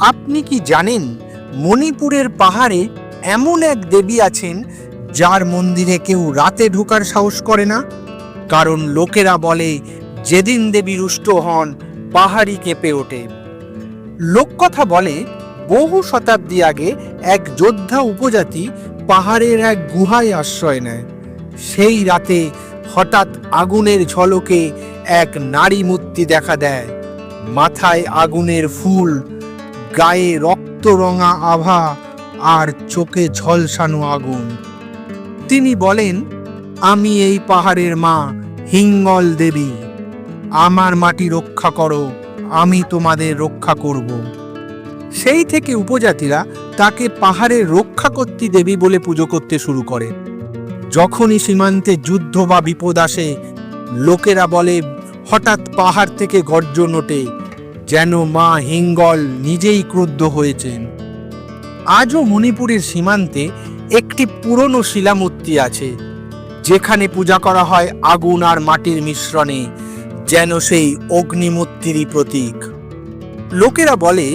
আপনি কি জানেন মণিপুরের পাহাড়ে এমন এক দেবী আছেন যার মন্দিরে কেউ রাতে ঢোকার সাহস করে না? কারণ লোকেরা বলে, যেদিন দেবী রুষ্ট হন, পাহাড়ি কেঁপে ওঠে। লোককথা বলে, বহু শতাব্দী আগে এক যোদ্ধা উপজাতি পাহাড়ের এক গুহায় আশ্রয় নেয়। সেই রাতে হঠাৎ আগুনের ঝলকে এক নারী মূর্তি দেখা দেয়। মাথায় আগুনের ফুল গায়ে রক্তরঙা আভা আর চোখে ঝলসানো আগুন। তিনি বলেন, আমি এই পাহাড়ের মা, হিঙ্গল দেবী। আমার মাটি রক্ষা করো, আমি তোমাদের রক্ষা করব। সেই থেকে উপজাতিরা তাকে পাহাড়ের রক্ষাকর্ত্রী দেবী বলে পুজো করতে শুরু করে। যখনই সীমান্তে যুদ্ধ বা বিপদ আসে, লোকেরা বলে, হঠাৎ পাহাড় থেকে গর্জন ওঠে যেন মা হিঙ্গল নিজেই ক্রুদ্ধ হয়েছেন। আজও মণিপুরের সীমান্তে একটি পুরনো শিলামূর্তি আছে, যেখানে পূজা করা হয় আগুন আর মাটির মিশ্রণে, যেন সেই অগ্নিমূর্তিরই প্রতীক। লোকেরা বলে,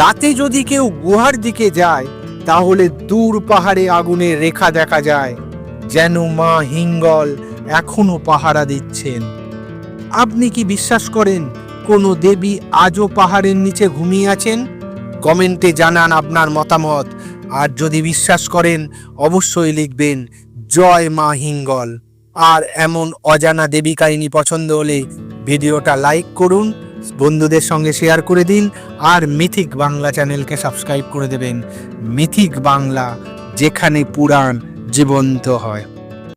রাতে যদি কেউ গুহার দিকে যায়, তাহলে দূর পাহাড়ে আগুনের রেখা দেখা যায়, যেন মা হিঙ্গল এখনও পাহারা দিচ্ছেন। আপনি কি বিশ্বাস করেন কোনো দেবী আজও পাহাড়ের নিচে ঘুমিয়ে আছেন? কমেন্টে জানান আপনার মতামত। আর যদি বিশ্বাস করেন, অবশ্যই লিখবেন, জয় মা হিঙ্গল। আর এমন অজানা দেবী কাহিনী পছন্দ হলে ভিডিওটা লাইক করুন, বন্ধুদের সঙ্গে শেয়ার করে দিন, আর মিথিক বাংলা চ্যানেলকে সাবস্ক্রাইব করে দেবেন। মিথিক বাংলা, যেখানে পুরাণ জীবন্ত হয়।